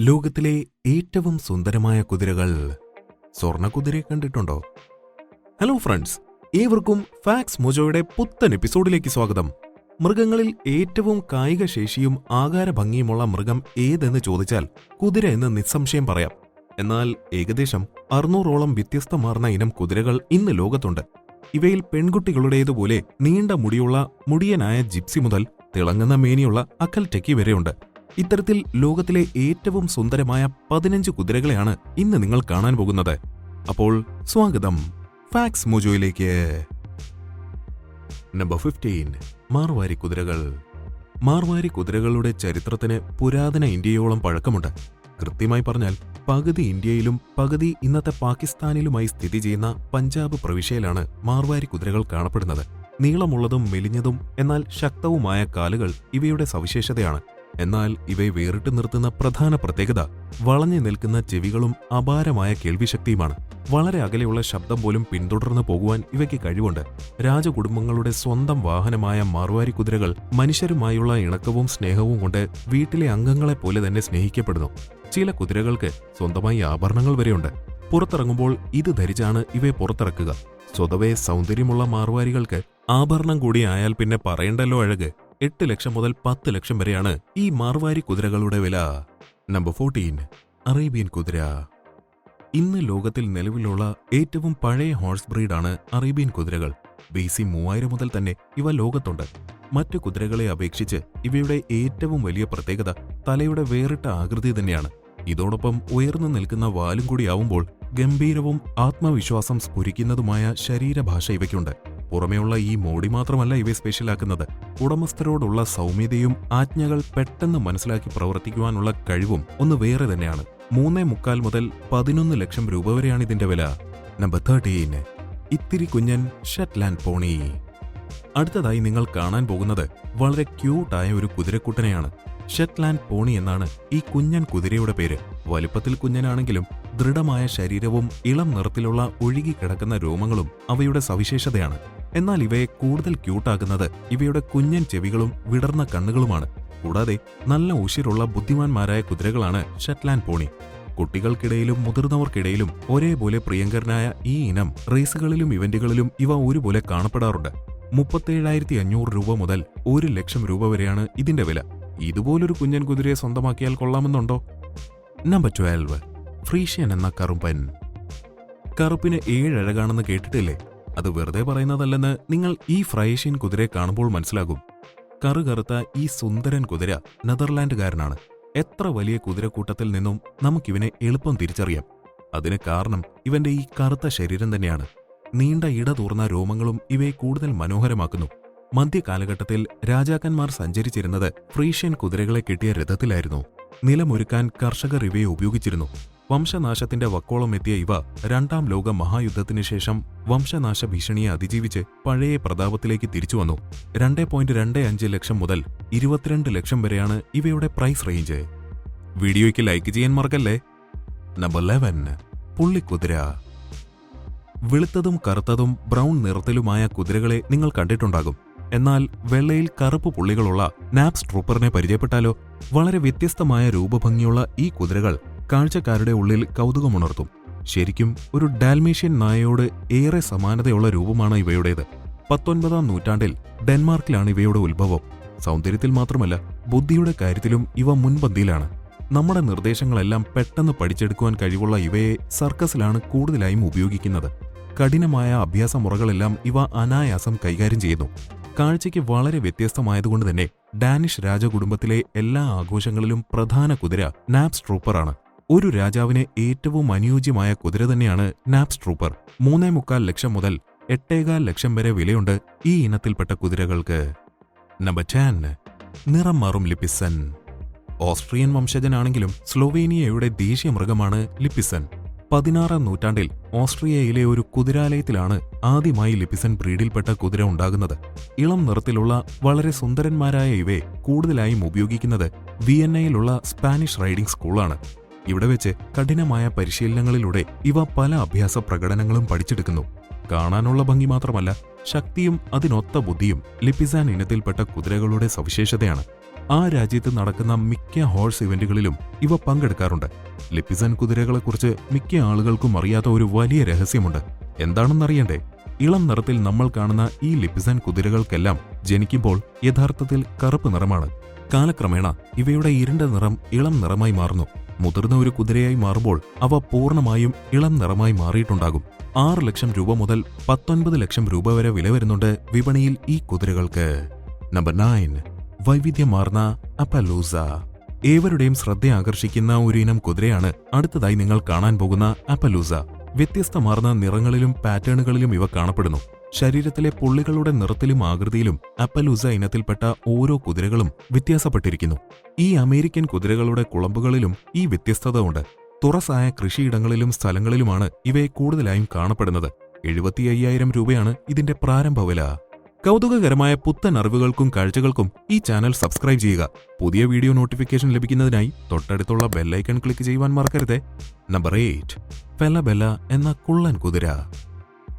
ലോകത്തിലെ ഏറ്റവും സുന്ദരമായ കുതിരകൾ സ്വർണ കുതിരയെ കണ്ടിട്ടുണ്ടോ? ഹലോ ഫ്രണ്ട്സ് ഏവർക്കും ഫാക്സ് മൊജോയുടെ പുത്തൻ എപ്പിസോഡിലേക്ക് സ്വാഗതം. മൃഗങ്ങളിൽ ഏറ്റവും കായിക ശേഷിയും ആകാര ഭംഗിയുമുള്ള മൃഗം ഏതെന്ന് ചോദിച്ചാൽ കുതിര എന്ന് നിസ്സംശയം പറയാം. എന്നാൽ ഏകദേശം അറുന്നൂറോളം വ്യത്യസ്തമാർന്ന ഇനം കുതിരകൾ ഇന്ന് ലോകത്തുണ്ട്. ഇവയിൽ പെൺകുട്ടികളുടേതുപോലെ നീണ്ട മുടിയുള്ള മുടിയനായ ജിപ്സി മുതൽ തിളങ്ങുന്ന മേനിയുള്ള അക്കൽ ടെക്കി വരെയുണ്ട്. ഇത്തരത്തിൽ ലോകത്തിലെ ഏറ്റവും സുന്ദരമായ പതിനഞ്ച് കുതിരകളെയാണ് ഇന്ന് നിങ്ങൾ കാണാൻ പോകുന്നത്. അപ്പോൾ സ്വാഗതം. ഫാക്സ് മോജോയിലേക്ക്. നമ്പർ ഫിഫ്റ്റീൻ മാർവാരി കുതിരകൾ. മാർവാരി കുതിരകളുടെ ചരിത്രത്തിന് പുരാതന ഇന്ത്യയോളം പഴക്കമുണ്ട്. കൃത്യമായി പറഞ്ഞാൽ പകുതി ഇന്ത്യയിലും പകുതി ഇന്നത്തെ പാകിസ്ഥാനിലുമായി സ്ഥിതി ചെയ്യുന്ന പഞ്ചാബ് പ്രവിശ്യയിലാണ് മാർവാരി കുതിരകൾ കാണപ്പെടുന്നത്. നീളമുള്ളതും മെലിഞ്ഞതും എന്നാൽ ശക്തവുമായ കാലുകൾ ഇവയുടെ സവിശേഷതയാണ്. എന്നാൽ ഇവയെ വേറിട്ട് നിർത്തുന്ന പ്രധാന പ്രത്യേകത വളഞ്ഞു നിൽക്കുന്ന ചെവികളും അപാരമായ കേൾവിശക്തിയുമാണ്. വളരെ അകലെയുള്ള ശബ്ദം പോലും പിന്തുടർന്നു പോകുവാൻ ഇവയ്ക്ക് കഴിവുണ്ട്. രാജകുടുംബങ്ങളുടെ സ്വന്തം വാഹനമായ മാർവാരി കുതിരകൾ മനുഷ്യരുമായുള്ള ഇണക്കവും സ്നേഹവും കൊണ്ട് വീട്ടിലെ അംഗങ്ങളെ പോലെ തന്നെ സ്നേഹിക്കപ്പെടുന്നു. ചില കുതിരകൾക്ക് സ്വന്തമായി ആഭരണങ്ങൾ വരെയുണ്ട്. പുറത്തിറങ്ങുമ്പോൾ ഇത് ധരിച്ചാണ് ഇവയെ പുറത്തിറക്കുക. സ്വതവേ സൗന്ദര്യമുള്ള മാർവാരികൾക്ക് ആഭരണം കൂടി ആയാൽ പിന്നെ പറയണ്ടല്ലോ അഴക്. എട്ട് ലക്ഷം മുതൽ പത്ത് ലക്ഷം വരെയാണ് ഈ മാർവാരി കുതിരകളുടെ വില. നമ്പർ ഫോർട്ടീൻ അറേബ്യൻ കുതിര. ഇന്ന് ലോകത്തിൽ നിലവിലുള്ള ഏറ്റവും പഴയ ഹോഴ്സ് ബ്രീഡാണ് അറേബ്യൻ കുതിരകൾ. ബി സി മൂവായിരം മുതൽ തന്നെ ഇവ ലോകത്തുണ്ട്. മറ്റു കുതിരകളെ അപേക്ഷിച്ച് ഇവയുടെ ഏറ്റവും വലിയ പ്രത്യേകത തലയുടെ വേറിട്ട ആകൃതി തന്നെയാണ്. ഇതോടൊപ്പം ഉയർന്നു നിൽക്കുന്ന വാലും കൂടിയാവുമ്പോൾ ഗംഭീരവും ആത്മവിശ്വാസം സ്ഫുരിക്കുന്നതുമായ ശരീരഭാഷ ഇവയ്ക്കുണ്ട്. പുറമെയുള്ള ഈ മോടി മാത്രമല്ല ഇവയെ സ്പെഷ്യലാക്കുന്നത് ഉടമസ്ഥരോടുള്ള സൗമ്യതയും ആജ്ഞകൾ പെട്ടെന്ന് മനസ്സിലാക്കി പ്രവർത്തിക്കുവാനുള്ള കഴിവും ഒന്ന് വേറെ തന്നെയാണ്. മൂന്നേ മുക്കാൽ മുതൽ പതിനൊന്ന് ലക്ഷം രൂപ വരെയാണ് ഇതിന്റെ വില. നമ്പർ തേർട്ടീൻ ഇത്തിരി കുഞ്ഞൻ ഷെറ്റ്ലാൻഡ് പോണി അടുത്തതായി നിങ്ങൾ കാണാൻ പോകുന്നത് വളരെ ക്യൂട്ടായ ഒരു കുതിരക്കുട്ടനെയാണ്. ഷെറ്റ്ലാൻഡ് പോണി എന്നാണ് ഈ കുഞ്ഞൻ കുതിരയുടെ പേര്. വലിപ്പത്തിൽ കുഞ്ഞനാണെങ്കിലും ദൃഢമായ ശരീരവും ഇളം നിറത്തിലുള്ള ഒഴുകിക്കിടക്കുന്ന രോമങ്ങളും അവയുടെ സവിശേഷതയാണ്. എന്നാൽ ഇവയെ കൂടുതൽ ക്യൂട്ടാക്കുന്നത് ഇവയുടെ കുഞ്ഞൻ ചെവികളും വിടർന്ന കണ്ണുകളുമാണ്. കൂടാതെ നല്ല ഉശിരുള്ള ബുദ്ധിമാന്മാരായ കുതിരകളാണ് ഷെറ്റ്ലാൻഡ് പോണി. കുട്ടികൾക്കിടയിലും മുതിർന്നവർക്കിടയിലും ഒരേപോലെ പ്രിയങ്കരനായ ഈ ഇനം റേസുകളിലും ഇവന്റുകളിലും ഇവ ഒരുപോലെ കാണപ്പെടാറുണ്ട്. മുപ്പത്തേഴായിരത്തി അഞ്ഞൂറ് രൂപ മുതൽ ഒരു ലക്ഷം രൂപ വരെയാണ് ഇതിന്റെ വില. ഇതുപോലൊരു കുഞ്ഞൻ കുതിരയെ സ്വന്തമാക്കിയാൽ കൊള്ളാമെന്നുണ്ടോ? Number twelve. ഫ്രീഷ്യൻ എന്ന കറുപ്പൻ. കറുപ്പിന് ഏഴഴകാണെന്ന് കേട്ടിട്ടില്ലേ? അത് വെറുതെ പറയുന്നതല്ലെന്ന് നിങ്ങൾ ഈ ഫ്രൈഷ്യൻ കുതിരയെ കാണുമ്പോൾ മനസ്സിലാകും. കറുകറുത്ത ഈ സുന്ദരൻ കുതിര നെതർലാൻഡുകാരനാണ്. എത്ര വലിയ കുതിരക്കൂട്ടത്തിൽ നിന്നും നമുക്കിവനെ എളുപ്പം തിരിച്ചറിയാം. അതിന് കാരണം ഇവന്റെ ഈ കറുത്ത ശരീരം തന്നെയാണ്. നീണ്ട ഇടതൂർന്ന രോമങ്ങളും ഇവയെ കൂടുതൽ മനോഹരമാക്കുന്നു. മധ്യകാലഘട്ടത്തിൽ രാജാക്കന്മാർ സഞ്ചരിച്ചിരുന്നത് ഫ്രീഷ്യൻ കുതിരകളെ കിട്ടിയ രഥത്തിലായിരുന്നു. നിലമൊരുക്കാൻ കർഷകർ ഇവയെ ഉപയോഗിച്ചിരുന്നു. വംശനാശത്തിന്റെ വക്കോളം എത്തിയ ഇവ രണ്ടാം ലോക മഹായുദ്ധത്തിനു ശേഷം വംശനാശ ഭീഷണിയെ അതിജീവിച്ച് പഴയ പ്രതാപത്തിലേക്ക് തിരിച്ചുവന്നു രണ്ട് പോയിന്റ് രണ്ട് അഞ്ച് ലക്ഷം മുതൽ ഇരുപത്തിരണ്ട് ലക്ഷം വരെയാണ് ഇവയുടെ പ്രൈസ് റേഞ്ച് വീഡിയോയ്ക്ക് ലൈക്ക് ചെയ്യാൻ മറക്കല്ലേ? നമ്പർ ലെവൻ പുള്ളിക്കുതിര. വെളുത്തതും കറുത്തതും ബ്രൗൺ നിറത്തിലുമായ കുതിരകളെ നിങ്ങൾ കണ്ടിട്ടുണ്ടാകും. എന്നാൽ വെള്ളയിൽ കറുപ്പ് പുള്ളികളുള്ള നാപ്സ് ട്രൂപ്പറിനെ പരിചയപ്പെട്ടാലോ? വളരെ വ്യത്യസ്തമായ രൂപഭംഗിയുള്ള ഈ കുതിരകൾ കാഴ്ചക്കാരുടെ ഉള്ളിൽ കൗതുകമുണർത്തും. ശരിക്കും ഒരു ഡാൽമേഷ്യൻ നായയോട് ഏറെ സമാനതയുള്ള രൂപമാണ് ഇവയുടേത്. പത്തൊൻപതാം നൂറ്റാണ്ടിൽ ഡെൻമാർക്കിലാണ് ഇവയുടെ ഉത്ഭവം. സൗന്ദര്യത്തിൽ മാത്രമല്ല ബുദ്ധിയുടെ കാര്യത്തിലും ഇവ മുൻപന്തിയിലാണ്. നമ്മുടെ നിർദ്ദേശങ്ങളെല്ലാം പെട്ടെന്ന് പഠിച്ചെടുക്കുവാൻ കഴിവുള്ള ഇവയെ സർക്കസിലാണ് കൂടുതലായും ഉപയോഗിക്കുന്നത്. കഠിനമായ അഭ്യാസ മുറകളെല്ലാം ഇവ അനായാസം കൈകാര്യം ചെയ്യുന്നു. കാഴ്ചയ്ക്ക് വളരെ വ്യത്യസ്തമായതുകൊണ്ട് തന്നെ ഡാനിഷ് രാജകുടുംബത്തിലെ എല്ലാ ആഘോഷങ്ങളിലും പ്രധാന കുതിര നാപ്സ് ട്രൂപ്പറാണ്. ഒരു രാജാവിന് ഏറ്റവും അനുയോജ്യമായ കുതിര തന്നെയാണ് നാപ്സ് ട്രൂപ്പർ. മൂന്നേ മുക്കാൽ ലക്ഷം മുതൽ എട്ടേകാൽ ലക്ഷം വരെ വിലയുണ്ട് ഈ ഇനത്തിൽപ്പെട്ട കുതിരകൾക്ക്. നമ്പർ ടെൻ നിറം മാറും ലിപ്പിസൺ. ഓസ്ട്രിയൻ വംശജനാണെങ്കിലും സ്ലോവേനിയയുടെ ദേശീയ മൃഗമാണ് ലിപ്പിസൺ. പതിനാറാം നൂറ്റാണ്ടിൽ ഓസ്ട്രിയയിലെ ഒരു കുതിരാലയത്തിലാണ് ആദ്യമായി ലിപ്പിസൺ ബ്രീഡിൽപ്പെട്ട കുതിര ഉണ്ടാകുന്നത്. ഇളം നിറത്തിലുള്ള വളരെ സുന്ദരന്മാരായ ഇവയെ കൂടുതലായും ഉപയോഗിക്കുന്നത് വിയന്നയിലുള്ള സ്പാനിഷ് റൈഡിംഗ് സ്കൂളാണ്. ഇവിടെ വെച്ച് കഠിനമായ പരിശീലനങ്ങളിലൂടെ ഇവ പല അഭ്യാസ പ്രകടനങ്ങളും പഠിച്ചെടുക്കുന്നു. കാണാനുള്ള ഭംഗി മാത്രമല്ല ശക്തിയും അതിനൊത്ത ബുദ്ധിയും ലിപ്പിസാൻ ഇനത്തിൽപ്പെട്ട കുതിരകളുടെ സവിശേഷതയാണ്. ആ രാജ്യത്ത് നടക്കുന്ന മിക്ക ഹോഴ്സ് ഇവന്റുകളിലും ഇവ പങ്കെടുക്കാറുണ്ട്. ലിപ്പിസൻ കുതിരകളെക്കുറിച്ച് മിക്ക ആളുകൾക്കും അറിയാത്ത ഒരു വലിയ രഹസ്യമുണ്ട്. എന്താണെന്നറിയണ്ടേ? ഇളം നിറത്തിൽ നമ്മൾ കാണുന്ന ഈ ലിപ്പിസൻ കുതിരകൾക്കെല്ലാം ജനിക്കുമ്പോൾ യഥാർത്ഥത്തിൽ കറുപ്പ് നിറമാണ്. കാലക്രമേണ ഇവയുടെ ഇരുണ്ട നിറം ഇളം നിറമായി മാറുന്നു. മുതിർന്ന ഒരു കുതിരയായി മാറുമ്പോൾ അവ പൂർണമായും ഇളം നിറമായി മാറിയിട്ടുണ്ടാകും. ആറ് ലക്ഷം രൂപ മുതൽ പത്തൊൻപത് ലക്ഷം രൂപ വരെ വില വരുന്നുണ്ട് വിപണിയിൽ ഈ കുതിരകൾക്ക്. നമ്പർ നയൻ വൈവിധ്യമാർന്ന അപ്പലൂസ. ഏവരുടെയും ശ്രദ്ധ ആകർഷിക്കുന്ന ഒരു ഇനം കുതിരയാണ് അടുത്തതായി നിങ്ങൾ കാണാൻ പോകുന്ന അപ്പലൂസ. വ്യത്യസ്തമാർന്ന നിറങ്ങളിലും പാറ്റേണുകളിലും ഇവ കാണപ്പെടുന്നു. ശരീരത്തിലെ പുള്ളികളുടെ നിറത്തിലും ആകൃതിയിലും അപ്പലൂസ ഇനത്തിൽപ്പെട്ട ഓരോ കുതിരകളും വ്യത്യാസപ്പെട്ടിരിക്കുന്നു. ഈ അമേരിക്കൻ കുതിരകളുടെ കുളമ്പുകളിലും ഈ വ്യത്യസ്തത ഉണ്ട്. തുറസായ കൃഷിയിടങ്ങളിലും സ്ഥലങ്ങളിലുമാണ് ഇവയെ കൂടുതലായും കാണപ്പെടുന്നത്. എഴുപത്തി അയ്യായിരം രൂപയാണ് ഇതിന്റെ പ്രാരംഭ വില. കൗതുകകരമായ പുത്തൻ അറിവുകൾക്കും കാഴ്ചകൾക്കും ഈ ചാനൽ സബ്സ്ക്രൈബ് ചെയ്യുക. പുതിയ വീഡിയോ നോട്ടിഫിക്കേഷൻ ലഭിക്കുന്നതിനായി തൊട്ടടുത്തുള്ള ബെല്ലൈക്കൺ ക്ലിക്ക് ചെയ്യുവാൻ മറക്കരുത്. Number eight. ഫെലബെല്ല എന്ന കുള്ളൻ കുതിര.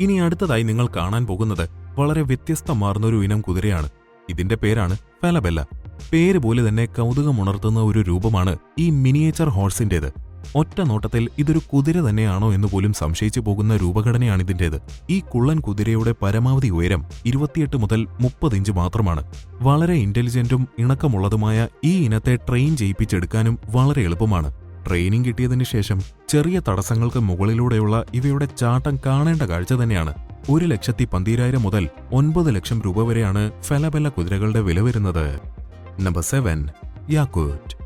ഇനി അടുത്തതായി നിങ്ങൾ കാണാൻ പോകുന്നത് വളരെ വ്യത്യസ്തമാർന്ന ഒരു ഇനം കുതിരയാണ്. ഇതിന്റെ പേരാണ് ഫെലബെല്ല. പേര് പോലെ തന്നെ കൗതുകമുണർത്തുന്ന ഒരു രൂപമാണ് ഈ മിനിയേച്ചർ ഹോഴ്സിന്റേത് ഒറ്റ നോട്ടത്തിൽ ഇതൊരു കുതിര തന്നെയാണോ എന്ന് പോലും സംശയിച്ചു പോകുന്ന രൂപഘടനയാണ് ഇതിന്റേത്. ഈ കുള്ളൻ കുതിരയുടെ പരമാവധി ഉയരം ഇരുപത്തിയെട്ട് മുതൽ മുപ്പത് ഇഞ്ച് മാത്രമാണ്. വളരെ ഇന്റലിജന്റും ഇണക്കമുള്ളതുമായ ഈ ഇനത്തെ ട്രെയിൻ ചെയ്യിപ്പിച്ചെടുക്കാനും വളരെ എളുപ്പമാണ്. ട്രെയിനിങ് കിട്ടിയതിനു ശേഷം ചെറിയ തടസ്സങ്ങൾക്ക് മുകളിലൂടെയുള്ള ഇവയുടെ ചാട്ടം കാണേണ്ട കാഴ്ച തന്നെയാണ്. ഒരു ലക്ഷത്തി പന്തീരായിരം മുതൽ ഒൻപത് ലക്ഷം രൂപ വരെയാണ് ഫെലബെല്ല കുതിരകളുടെ വില വരുന്നത്. നമ്പർ സെവൻ യാക്കൂറ്റ്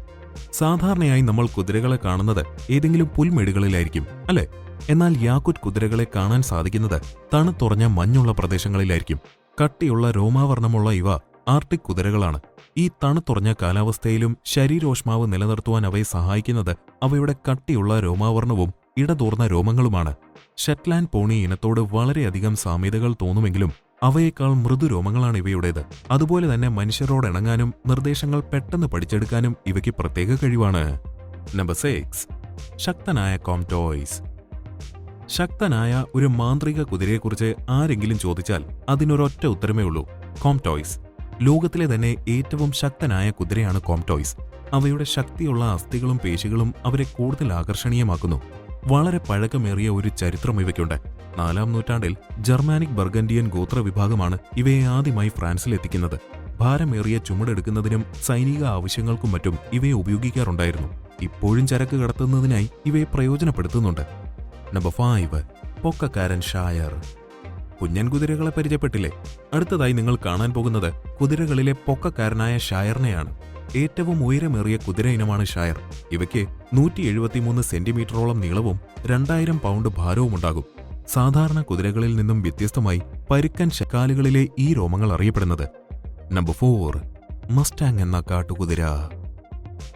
സാധാരണയായി നമ്മൾ കുതിരകളെ കാണുന്നത് ഏതെങ്കിലും പുൽമേടുകളിലായിരിക്കും അല്ലെ? എന്നാൽ യാക്കുറ്റ് കുതിരകളെ കാണാൻ സാധിക്കുന്നത് തണുത്തുറഞ്ഞ മഞ്ഞുള്ള പ്രദേശങ്ങളിലായിരിക്കും. കട്ടിയുള്ള രോമാവർണമുള്ള ഇവ ആർട്ടിക് കുതിരകളാണ്. ഈ തണുത്തുറഞ്ഞ കാലാവസ്ഥയിലും ശരീരോഷ്മാവ് നിലനിർത്തുവാൻ അവയെ സഹായിക്കുന്നത് അവയുടെ കട്ടിയുള്ള രോമാവർണവും ഇടതൂർന്ന രോമങ്ങളുമാണ്. ഷെറ്റ്ലാൻഡ് പോണി ഇനത്തോട് വളരെയധികം സാമ്യതകൾ തോന്നുമെങ്കിലും അവയേക്കാൾ മൃദുരോമങ്ങളാണ് ഇവയുടേത്. അതുപോലെ തന്നെ മനുഷ്യരോട് ഇണങ്ങാനും നിർദ്ദേശങ്ങൾ പെട്ടെന്ന് പഠിച്ചെടുക്കാനും ഇവയ്ക്ക് പ്രത്യേക കഴിവാണ്. Number six. ശക്തനായ കോംടോയ്സ് ശക്തനായ ഒരു മാന്ത്രിക കുതിരയെക്കുറിച്ച് ആരെങ്കിലും ചോദിച്ചാൽ അതിനൊരൊറ്റ ഉത്തരമേ ഉള്ളൂ. കോംടോയ്സ് ലോകത്തിലെ തന്നെ ഏറ്റവും ശക്തനായ കുതിരയാണ് കോംടോയ്സ് അവയുടെ ശക്തിയുള്ള അസ്ഥികളും പേശികളും അവരെ കൂടുതൽ ആകർഷണീയമാക്കുന്നു. വളരെ പഴക്കമേറിയ ഒരു ചരിത്രം ഇവയ്ക്കുണ്ട്. നാലാം നൂറ്റാണ്ടിൽ ജർമാനിക് ബർഗൻഡിയൻ ഗോത്രവിഭാഗമാണ് ഇവയെ ആദ്യമായി ഫ്രാൻസിലെത്തിക്കുന്നത്. ഭാരമേറിയ ചുമടെടുക്കുന്നതിനും സൈനിക ആവശ്യങ്ങൾക്കും മറ്റും ഇവയെ ഉപയോഗിക്കാറുണ്ടായിരുന്നു. ഇപ്പോഴും ചരക്ക് കടത്തുന്നതിനായി ഇവയെ പ്രയോജനപ്പെടുത്തുന്നുണ്ട്. Number five. പൊക്കക്കാരൻ ഷായർ. കുഞ്ഞൻ കുതിരകളെ പരിചയപ്പെട്ടില്ലേ? അടുത്തതായി നിങ്ങൾ കാണാൻ പോകുന്നത് കുതിരകളിലെ പൊക്കക്കാരനായ ഷായറിനെയാണ്. ഏറ്റവും ഉയരമേറിയ കുതിര ഇനമാണ് ഷായർ. ഇവയ്ക്ക് നൂറ്റി എഴുപത്തിമൂന്ന് സെന്റിമീറ്ററോളം നീളവും രണ്ടായിരം പൗണ്ട് ഭാരവുമുണ്ടാകും സാധാരണ കുതിരകളിൽ നിന്നും വ്യത്യസ്തമായി പരുക്കൻ ശക്കാലുകളിലെ ഈ രോമങ്ങൾ അറിയപ്പെടുന്നത്. നമ്പർ ഫോർ മസ്റ്റാങ് എന്ന കാട്ടുകുതിര.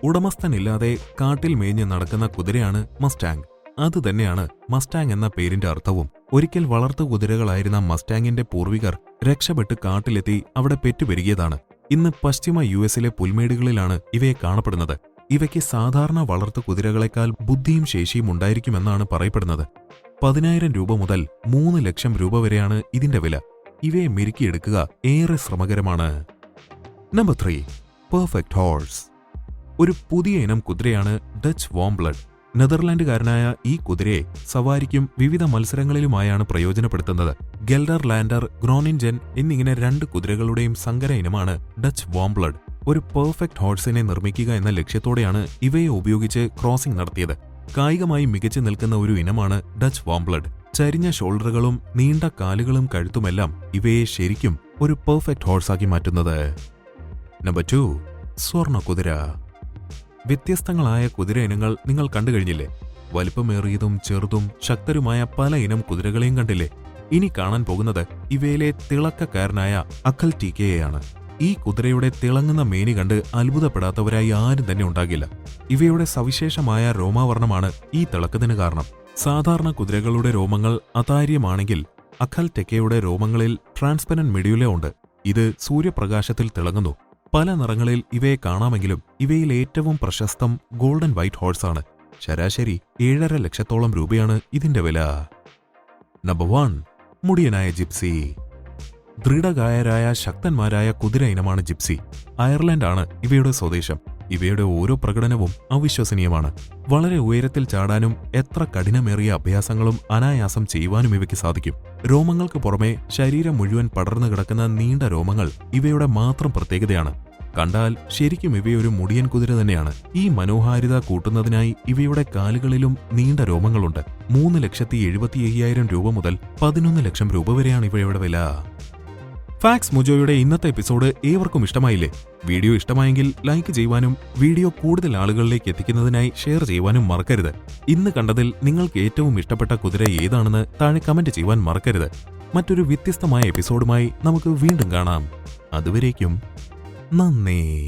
ഉടമസ്ഥനില്ലാതെ കാട്ടിൽ മേഞ്ഞ് നടക്കുന്ന കുതിരയാണ് മസ്റ്റാങ്. അതുതന്നെയാണ് മസ്റ്റാങ് എന്ന പേരിന്റെ അർത്ഥവും. ഒരിക്കൽ വളർത്തു കുതിരകളായിരുന്ന മസ്റ്റാങ്ങിന്റെ പൂർവികർ രക്ഷപ്പെട്ട് കാട്ടിലെത്തി അവിടെ പെറ്റുപെരുകിയതാണ്. ഇന്ന് പശ്ചിമ യു എസിലെ പുൽമേടുകളിലാണ് ഇവയെ കാണപ്പെടുന്നത്. ഇവയ്ക്ക് സാധാരണ വളർത്തു കുതിരകളെക്കാൾ ബുദ്ധിയും ശേഷിയും ഉണ്ടായിരിക്കുമെന്നാണ് പറയപ്പെടുന്നത്. പതിനായിരം രൂപ മുതൽ മൂന്ന് ലക്ഷം രൂപ വരെയാണ് ഇതിന്റെ വില. ഇവയെ മെരുക്കിയെടുക്കുക ഏറെ ശ്രമകരമാണ്. Number three. Perfect horse. ഒരു പുതിയ ഇനം കുതിരയാണ് ഡച്ച് വോംബ്ലഡ്. നെതർലാൻഡുകാരനായ ഈ കുതിരയെ സവാരിക്കും വിവിധ മത്സരങ്ങളിലുമായാണ് പ്രയോജനപ്പെടുത്തുന്നത്. ഗെൽഡർ ലാൻഡർ ഗ്രോണിൻജൻ എന്നിങ്ങനെ രണ്ട് കുതിരകളുടെയും സങ്കര ഇനമാണ് ഡച്ച് വോംബ്ലഡ്. ഒരു പെർഫെക്റ്റ് ഹോഴ്സിനെ നിർമ്മിക്കുക എന്ന ലക്ഷ്യത്തോടെയാണ് ഇവയെ ഉപയോഗിച്ച് ക്രോസിംഗ് നടത്തിയത്. കായികമായി മികച്ചു നിൽക്കുന്ന ഒരു ഇനമാണ് ഡച്ച് വോംബ്ലഡ്. ചരിഞ്ഞ ഷോൾഡറുകളും നീണ്ട കാലുകളും കഴുത്തുമെല്ലാം ഇവയെ ശരിക്കും ഒരു പെർഫെക്റ്റ് ഹോഴ്സാക്കി മാറ്റുന്നത്. നമ്പർ ടു സ്വർണ കുതിര വ്യത്യസ്തങ്ങളായ കുതിര ഇനങ്ങൾ നിങ്ങൾ കണ്ടു കഴിഞ്ഞില്ലേ വലിപ്പമേറിയതും ചെറുതും ശക്തരുമായ പല ഇനം കുതിരകളെയും കണ്ടില്ലേ? ഇനി കാണാൻ പോകുന്നത് ഇവയിലെ തിളക്കക്കാരനായ അഖൽ ആണ്. ഈ കുതിരയുടെ തിളങ്ങുന്ന മേനി കണ്ട് അത്ഭുതപ്പെടാത്തവരായി ആരും തന്നെ ഉണ്ടാകില്ല. ഇവയുടെ സവിശേഷമായ രോമാവർണമാണ് ഈ തിളക്കത്തിന് കാരണം. സാധാരണ കുതിരകളുടെ രോമങ്ങൾ അതാര്യമാണെങ്കിൽ അഖൽ ടെക്കയുടെ രോമങ്ങളിൽ ട്രാൻസ്പെറന്റ് മെഡ്യൂല ഉണ്ട്. ഇത് സൂര്യപ്രകാശത്തിൽ തിളങ്ങുന്നു. പല നിറങ്ങളിൽ ഇവയെ കാണാമെങ്കിലും ഇവയിൽ ഏറ്റവും പ്രശസ്തം ഗോൾഡൻ വൈറ്റ് ഹോഴ്സ് ആണ്. ശരാശരി ഏഴര ലക്ഷത്തോളം രൂപയാണ് ഇതിന്റെ വില. നമ്പർ വൺ മുടിയനായ ജിപ്സി. ദൃഢകായരായ ശക്തന്മാരായ കുതിര ഇനമാണ് ജിപ്സി. അയർലൻഡാണ് ഇവയുടെ സ്വദേശം. ഇവയുടെ ഓരോ പ്രകടനവും അവിശ്വസനീയമാണ്. വളരെ ഉയരത്തിൽ ചാടാനും എത്ര കഠിനമേറിയ അഭ്യാസങ്ങളും അനായാസം ചെയ്യുവാനും ഇവയ്ക്ക് സാധിക്കും. രോമങ്ങൾക്ക് പുറമെ ശരീരം മുഴുവൻ പടർന്നു കിടക്കുന്ന നീണ്ട രോമങ്ങൾ ഇവയുടെ മാത്രം പ്രത്യേകതയാണ്. കണ്ടാൽ ശരിക്കും ഇവയൊരു മുടിയൻ കുതിര തന്നെയാണ്. ഈ മനോഹാരിത കൂട്ടുന്നതിനായി ഇവയുടെ കാലുകളിലും നീണ്ട രോമങ്ങളുണ്ട്. മൂന്ന് ലക്ഷത്തി എഴുപത്തി അയ്യായിരം രൂപ മുതൽ പതിനൊന്ന് ലക്ഷം രൂപ വരെയാണ് ഇവയുടെ വില. ഫാക്സ് മുജോയുടെ ഇന്നത്തെ എപ്പിസോഡ് ഏവർക്കും ഇഷ്ടമായില്ലേ? വീഡിയോ ഇഷ്ടമായെങ്കിൽ ലൈക്ക് ചെയ്യുവാനും വീഡിയോ കൂടുതൽ ആളുകളിലേക്ക് എത്തിക്കുന്നതിനായി ഷെയർ ചെയ്യുവാനും മറക്കരുത്. ഇന്ന് കണ്ടതിൽ നിങ്ങൾക്ക് ഏറ്റവും ഇഷ്ടപ്പെട്ട കുതിര ഏതാണെന്ന് താഴെ കമന്റ് ചെയ്യുവാൻ മറക്കരുത്. മറ്റൊരു വ്യത്യസ്തമായ എപ്പിസോഡുമായി നമുക്ക് വീണ്ടും കാണാം. അതുവരേക്കും നന്ദി.